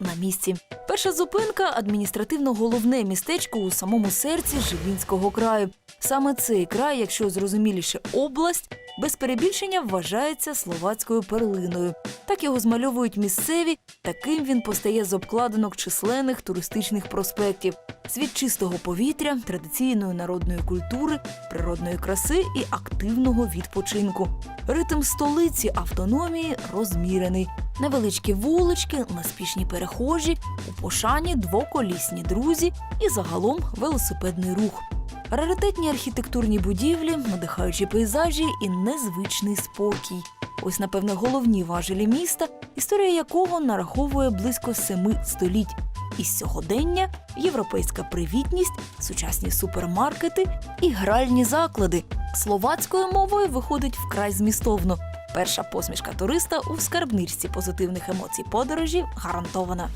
На місці. Перша зупинка адміністративно головне містечко у самому серці Жилінського краю. Саме цей край, якщо зрозуміліше область, без перебільшення вважається словацькою перлиною. Так його змальовують місцеві, таким він постає з обкладинок численних туристичних проспектів. Світ чистого повітря, традиційної народної культури, природної краси і активного відпочинку. Ритм столиці автономії розмірений. Невеличкі вулички, неспішні перехожі, у пошані двоколісні друзі і загалом велосипедний рух. Раритетні архітектурні будівлі, надихаючі пейзажі і незвичний спокій. Ось, напевне, головні важелі міста, історія якого нараховує близько семи століть. Із сьогодення європейська привітність, сучасні супермаркети і гральні заклади. Словацькою мовою виходить вкрай змістовно. Перша посмішка туриста у скарбничці позитивних емоцій подорожі гарантована.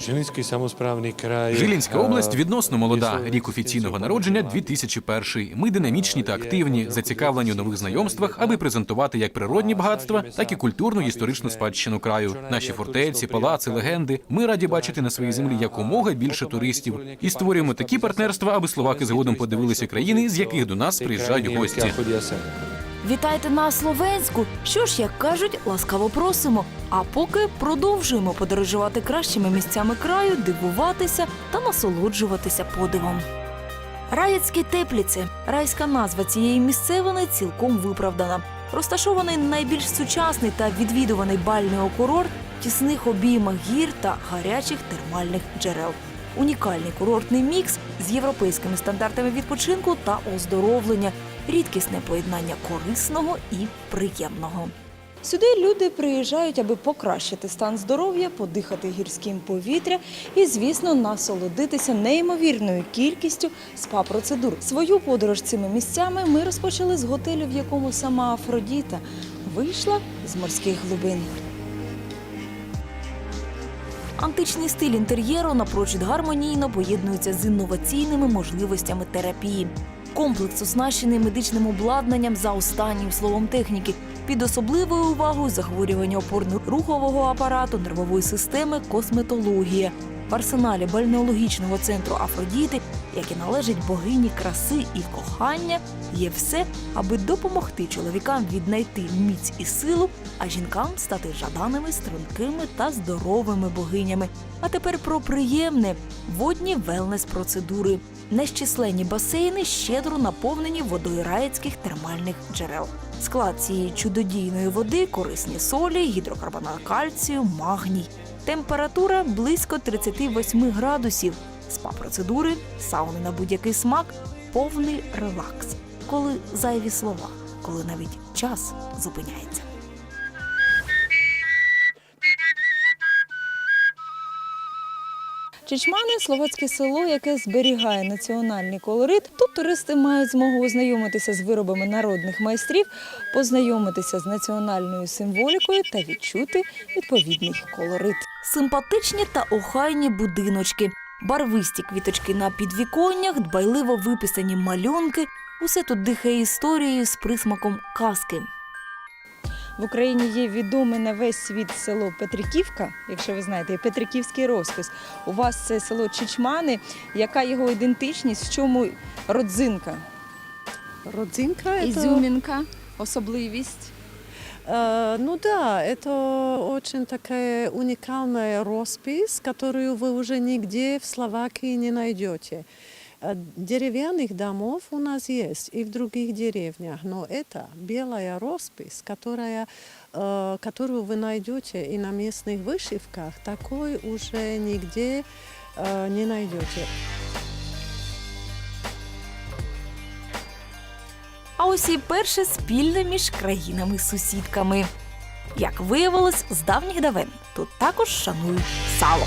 Жилінський самосправний край. Жилінська область відносно молода. Рік офіційного народження 2001. Ми динамічні та активні, зацікавлені у нових знайомствах, аби презентувати як природні багатства, так і культурну і історичну спадщину краю. Наші фортеці, палаци, легенди. Ми раді бачити на своїй землі якомога більше туристів і створюємо такі партнерства, аби словаки згодом подивилися країни, з яких до нас приїжджають гості. Вітайте на Словенську! Що ж, як кажуть, ласкаво просимо. А поки продовжуємо подорожувати кращими місцями краю, дивуватися та насолоджуватися подивом. Раєцькі тепліці райська назва цієї місцевини цілком виправдана. Розташований найбільш сучасний та відвідуваний бальний окурорт в тісних обіймах гір та гарячих термальних джерел. Унікальний курортний мікс з європейськими стандартами відпочинку та оздоровлення, рідкісне поєднання корисного і приємного. Сюди люди приїжджають, аби покращити стан здоров'я, подихати гірським повітря і, звісно, насолодитися неймовірною кількістю спа-процедур. Свою подорож цими місцями ми розпочали з готелю, в якому сама Афродіта вийшла з морських глибин. Античний стиль інтер'єру напрочуд гармонійно поєднується з інноваційними можливостями терапії. Комплекс оснащений медичним обладнанням за останнім словом техніки. Під особливою увагою захворювання опорно-рухового апарату, нервової системи, косметологія. В арсеналі бальнеологічного центру Афродіти, який належить богині краси і кохання, є все, аби допомогти чоловікам віднайти міць і силу, а жінкам стати жаданими, стрункими та здоровими богинями. А тепер про приємне водні велнес-процедури. Нещисленні басейни щедро наповнені водою раєцьких термальних джерел. Склад цієї чудодійної води корисні солі, гідрокарбонат кальцію, магній. Температура близько 38 градусів. Спа-процедури, сауни на будь-який смак, повний релакс. Коли зайві слова, коли навіть час зупиняється. Чечмани словацьке село, яке зберігає національний колорит. Тут туристи мають змогу ознайомитися з виробами народних майстрів, познайомитися з національною символікою та відчути відповідний колорит. Симпатичні та охайні будиночки, барвисті квіточки на підвіконнях, дбайливо виписані малюнки. Усе тут дихає історією з присмаком казки. В Україні є відоме на весь світ село Петриківка, якщо ви знаєте, і Петриківський розпис. У вас це село Чичмани. Яка його ідентичність? В чому родзинка? Родзинка это, Ізюмінка, особливість. э, ну да, это очень такая уникальная роспись, которую вы уже нигде в Словакии не найдете. Э, Деревянных домов у нас есть и в других деревнях, но это белая роспись, которая, э, которую вы найдете и на местных вышивках, такой уже нигде э, не найдете. А ось і перше спільне між країнами-сусідками. Як виявилось, з давніх давен тут також шанують сало.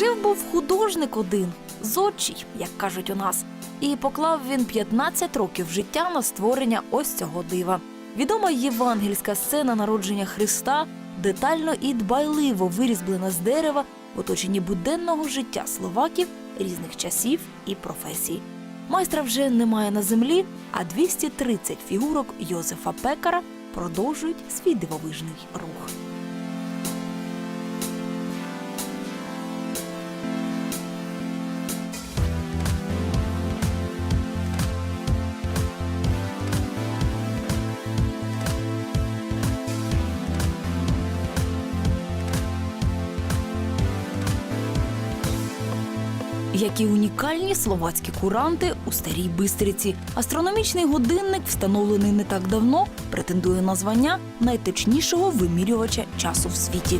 Жив був художник один, зодчий, як кажуть у нас, і поклав він 15 років життя на створення ось цього дива. Відома євангельська сцена народження Христа детально і дбайливо вирізблена з дерева в оточенні буденного життя словаків різних часів і професій. Майстра вже немає на землі, а 230 фігурок Йозефа Пекара продовжують свій дивовижний рух. Які унікальні словацькі куранти у старій бистриці. Астрономічний годинник, встановлений не так давно, претендує на звання найточнішого вимірювача часу в світі.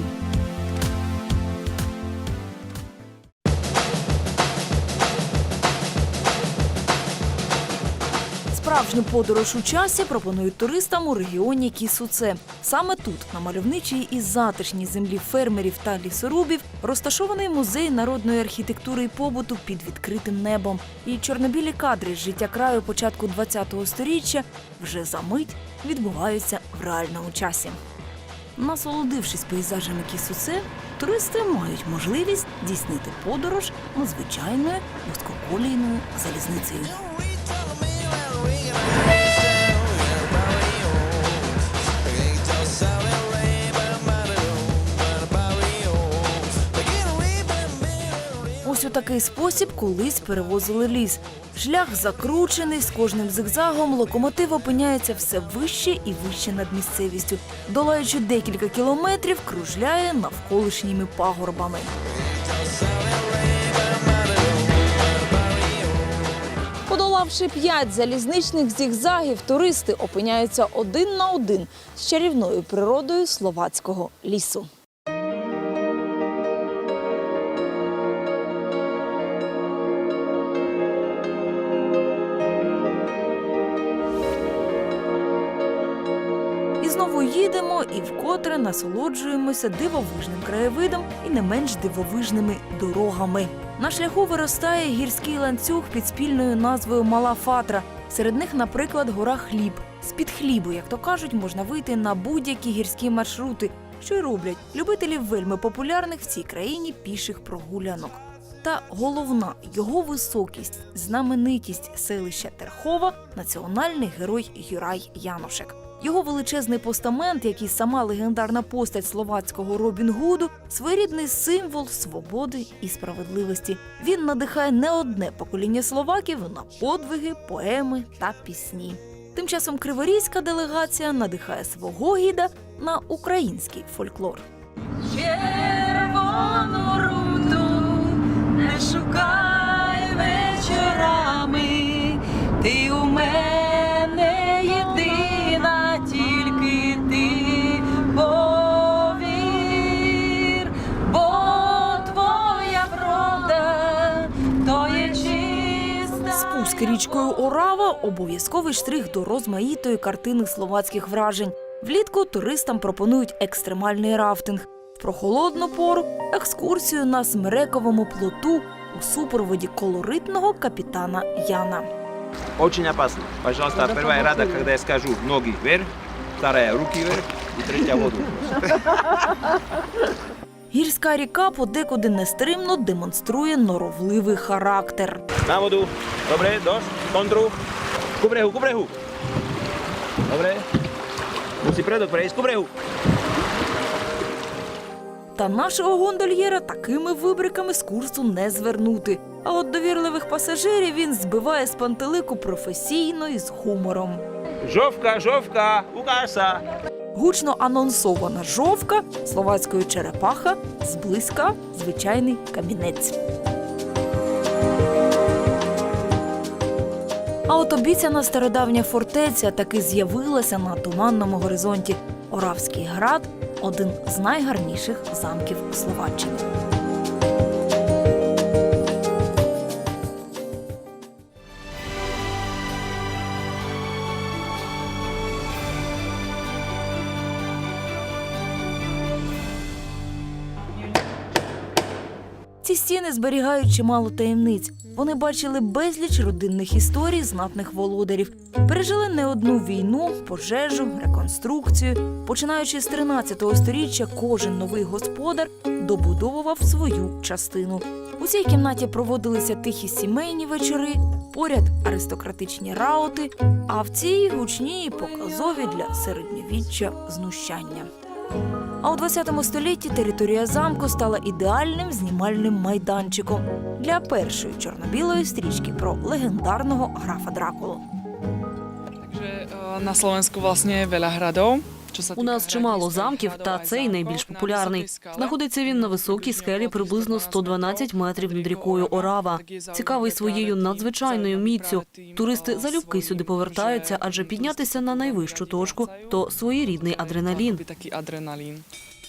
Справжню подорож у часі пропонують туристам у регіоні Кісуце. Саме тут, на мальовничій і затишній землі фермерів та лісорубів, розташований музей народної архітектури і побуту під відкритим небом. І чорнобілі кадри з життя краю початку ХХ століття вже за мить відбуваються в реальному часі. Насолодившись пейзажами Кісуце, туристи мають можливість здійснити подорож звичайною вузькоколійною залізницею. Ось у такий спосіб колись перевозили ліс. Шлях закручений, з кожним зигзагом локомотив опиняється все вище і вище над місцевістю. Долаючи декілька кілометрів, кружляє навколишніми пагорбами. Подолавши п'ять залізничних зігзагів, туристи опиняються один на один з чарівною природою словацького лісу. Насолоджуємося дивовижним краєвидом і не менш дивовижними дорогами. На шляху виростає гірський ланцюг під спільною назвою Мала Фатра. Серед них, наприклад, гора Хліб. З-під хлібу, як то кажуть, можна вийти на будь-які гірські маршрути, що й роблять любителі вельми популярних в цій країні піших прогулянок. Та головна його високість, знаменитість селища Терхова національний герой Юрай Янушек. Його величезний постамент, як і сама легендарна постать словацького Робін Гуду, своєрідний символ свободи і справедливості. Він надихає не одне покоління словаків на подвиги, поеми та пісні. Тим часом криворізька делегація надихає свого гіда на український фольклор. Червону руту не шукай вечорами, ти у мене Спуск Орава обов'язковий штрих до розмаїтої картини словацьких вражень. Влітку туристам пропонують екстремальний рафтинг. В прохолодну пору екскурсію на смерековому плоту у супроводі колоритного капітана Яна. Очень опасно. Пожалуйста, первая рада, когда я скажу ноги вверх, вторая руки вверх и третья воду. Гірська ріка подекуди нестримно демонструє норовливий характер. Dosť. Kontru. Ku brehu, ku brehu. Dobre. Musí predok prejsť ku brehu. Та нашого гондольєра такими вибриками з курсу не звернути. А от довірливих пасажирів він збиває з пантелику професійно і з гумором. Žovka, ukáž sa. Гучно анонсована жовка, словацькою черепаха, зблизька звичайний камінець. А от обіцяна стародавня фортеця таки з'явилася на туманному горизонті. Оравський град один з найгарніших замків Словаччини. Стіни зберігають чимало таємниць. Вони бачили безліч родинних історій знатних володарів, пережили не одну війну, пожежу, реконструкцію. Починаючи з 13 століття, кожен новий господар добудовував свою частину. У цій кімнаті проводилися тихі сімейні вечори, поряд аристократичні раути, а в цій гучні показові для середньовіччя знущання. А у 20 столітті територія замку стала ідеальним знімальним майданчиком для першої чорно-білої стрічки про легендарного графа Дракулу. Takže na Slovensku vlastne je veľa hradov. У нас чимало замків, та цей найбільш популярний. Знаходиться він на високій скелі приблизно 112 метрів над рікою Орава. Цікавий своєю надзвичайною міцю. Туристи залюбки сюди повертаються, адже піднятися на найвищу точку то своєрідний адреналін.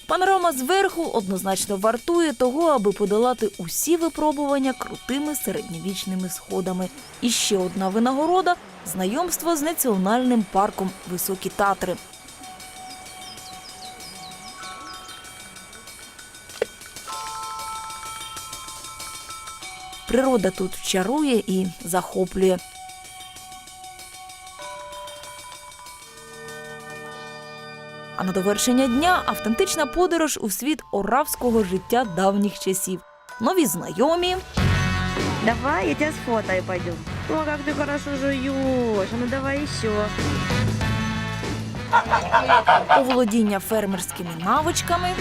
Панорама зверху однозначно вартує того, аби подолати усі випробування крутими середньовічними сходами. І ще одна винагорода знайомство з національним парком Високі Татри. Природа тут чарує і захоплює. А на довершення дня автентична подорож у світ оравського життя давніх часів. Нові знайомі, Давай, я тебя сфотаю, пойдем. О, как ты хорошо жуешь. А Ну давай еще. оволодіння фермерськими навичками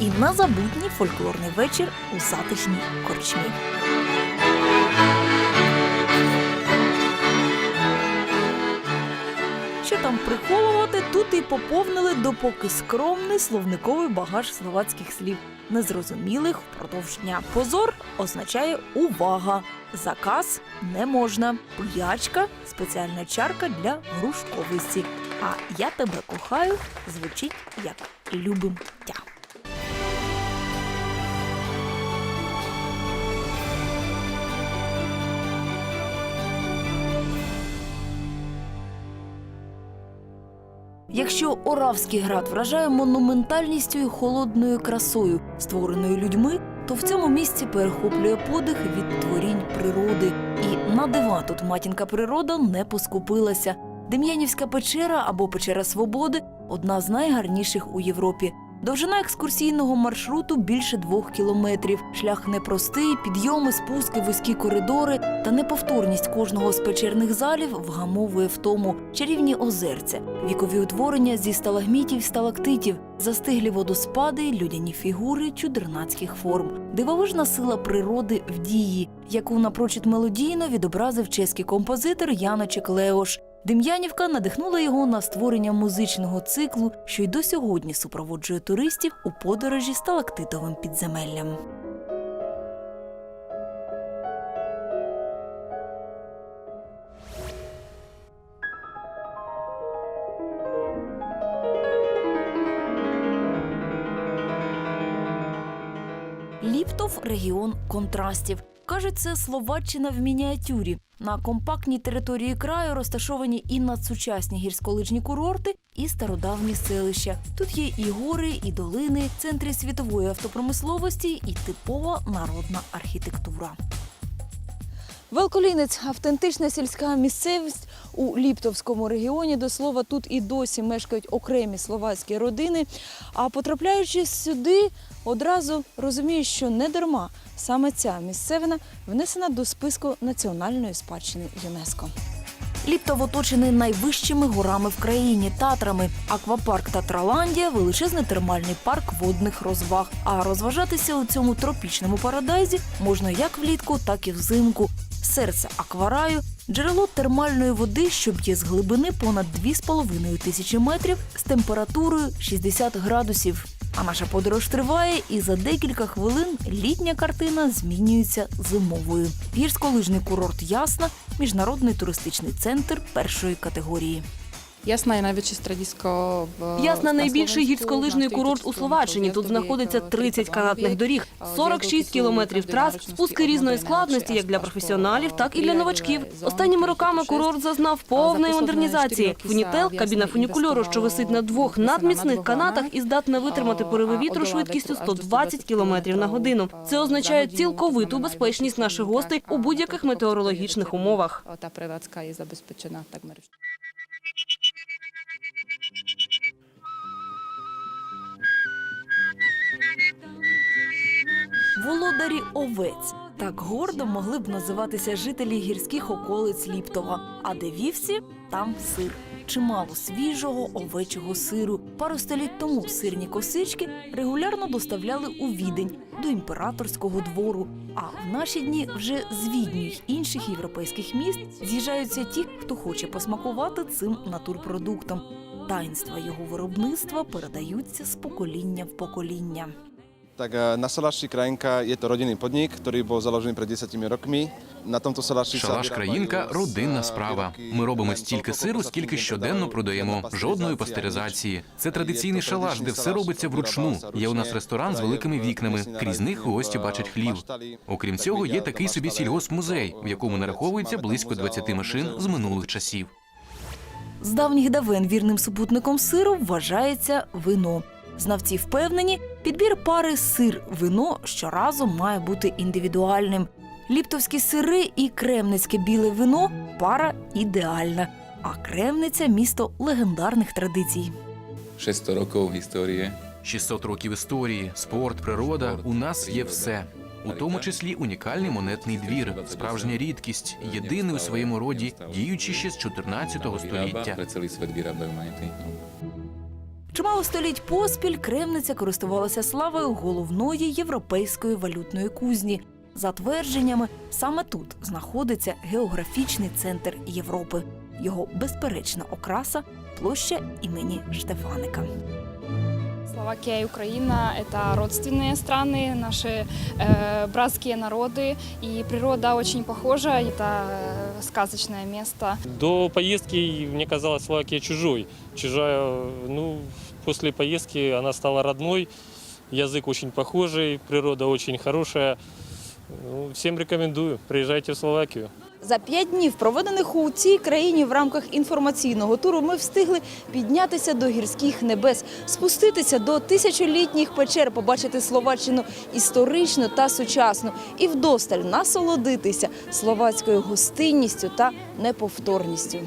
і незабутній фольклорний вечір у затишній корчмі. Що там приховувати, тут і поповнили допоки скромний словниковий багаж словацьких слів, незрозумілих впродовж дня. Позор означає увага. Заказ не можна. П'ячка спеціальна чарка для грушковості. А я тебе кохаю звучить як любим тя. Оравський град вражає монументальністю і холодною красою, створеною людьми, то в цьому місці перехоплює подих від творінь природи. І на дива тут матінка природа не поскупилася. Дем'янівська печера або печера Свободи одна з найгарніших у Європі. Довжина екскурсійного маршруту більше двох кілометрів. Шлях непростий, підйоми, спуски, вузькі коридори та неповторність кожного з печерних залів вгамовує втому. Чарівні озерця, вікові утворення зі сталагмітів, сталактитів, застиглі водоспади, людяні фігури чудернацьких форм, дивовижна сила природи в дії, яку напрочуд мелодійно відобразив чеський композитор Яночек Леош. Дем'янівка надихнула його на створення музичного циклу, що й до сьогодні супроводжує туристів у подорожі сталактитовим підземеллям. Ліптов регіон контрастів. Кажуть, це Словаччина в мініатюрі. На компактній території краю розташовані і надсучасні гірськолижні курорти, і стародавні селища. Тут є і гори, і долини, центри світової автопромисловості, і типова народна архітектура. Велколінець автентична сільська місцевість у Ліптовському регіоні. До слова, тут і досі мешкають окремі словацькі родини. А потрапляючи сюди, одразу розумієш, що не дарма саме ця місцевина внесена до списку національної спадщини ЮНЕСКО. Ліптов оточений найвищими горами в країні Татрами. Аквапарк Татраландія величезний термальний парк водних розваг. А розважатися у цьому тропічному парадайзі можна як влітку, так і взимку. Серце аквараю, джерело термальної води, що б'є з глибини понад 2,5 тисячі метрів з температурою 60 градусів. А наша подорож триває, і за декілька хвилин літня картина змінюється зимовою. Гірськолижний курорт Ясна, міжнародний туристичний центр першої категорії. Ясна є найвищий страдісько в Ясна найбільший гірськолижний курорт у 40 Словаччині. Тут знаходиться 30 канатних доріг, 46 кілометрів трас, спуски різної складності, як для професіоналів, так і для новачків. Останніми роками курорт зазнав повної модернізації. Фунітел, кабіна фунікульору, що висить на двох надміцних канатах і здатна витримати пориви вітру швидкістю 120 кілометрів на годину. Це означає цілковиту безпечність наших гостей у будь-яких метеорологічних умовах. Та prevádzka je zabezpečená takmer vždy. Володарі овець. Так гордо могли б називатися жителі гірських околиць Ліптова. А де вівсі, там сир. Чимало свіжого овечого сиру. Пару століть тому сирні косички регулярно доставляли у відень до імператорського двору. А в наші дні вже з Відню й інших європейських міст з'їжджаються ті, хто хоче посмакувати цим натурпродуктом. Таїнства його виробництва передаються з покоління в покоління. Tak eh, na Salaši krajinka je to rodinný podnik, ktorý bol založený pred 10 rokmi. На tomto Salaši Шалаш країнка родинна справа. Ми робимо стільки сиру, скільки щоденно продаємо. Жодної пастеризації. Це традиційний шалаш, де все робиться вручну. Є у нас ресторан з великими вікнами. Крізь них гості бачать хлів. Окрім цього, є такий собі сільгоспмузей, в якому нараховується близько 20 машин з минулих часів. З давніх давен вірним супутником сиру вважається вино. Знавці впевнені, підбір пари сир-вино щоразу має бути індивідуальним. Ліптовські сири і кремницьке біле вино пара ідеальна. А кремниця місто легендарних традицій. 600 років історії. 600 років історії, спорт, природа. У нас є все. У тому числі унікальний монетний двір, справжня рідкість, єдиний у своєму роді, діючий ще з 14 століття. Чимало століть поспіль кремниця користувалася славою головної європейської валютної кузні. За твердженнями, саме тут знаходиться географічний центр Європи. Його безперечна окраса площа імені Штефаника. Словакия и Украина – это родственные страны, наши э, братские народы, и природа очень похожа, это э, сказочное место. До поездки мне казалась Словакия чужой. Чужая, ну, после поездки она стала родной. Язык очень похожий, природа очень хорошая. Ну, всем рекомендую, приезжайте в Словакию. За п'ять днів, проведених у цій країні в рамках інформаційного туру, ми встигли піднятися до гірських небес, спуститися до тисячолітніх печер, побачити Словаччину історичну та сучасну і вдосталь насолодитися словацькою гостинністю та неповторністю.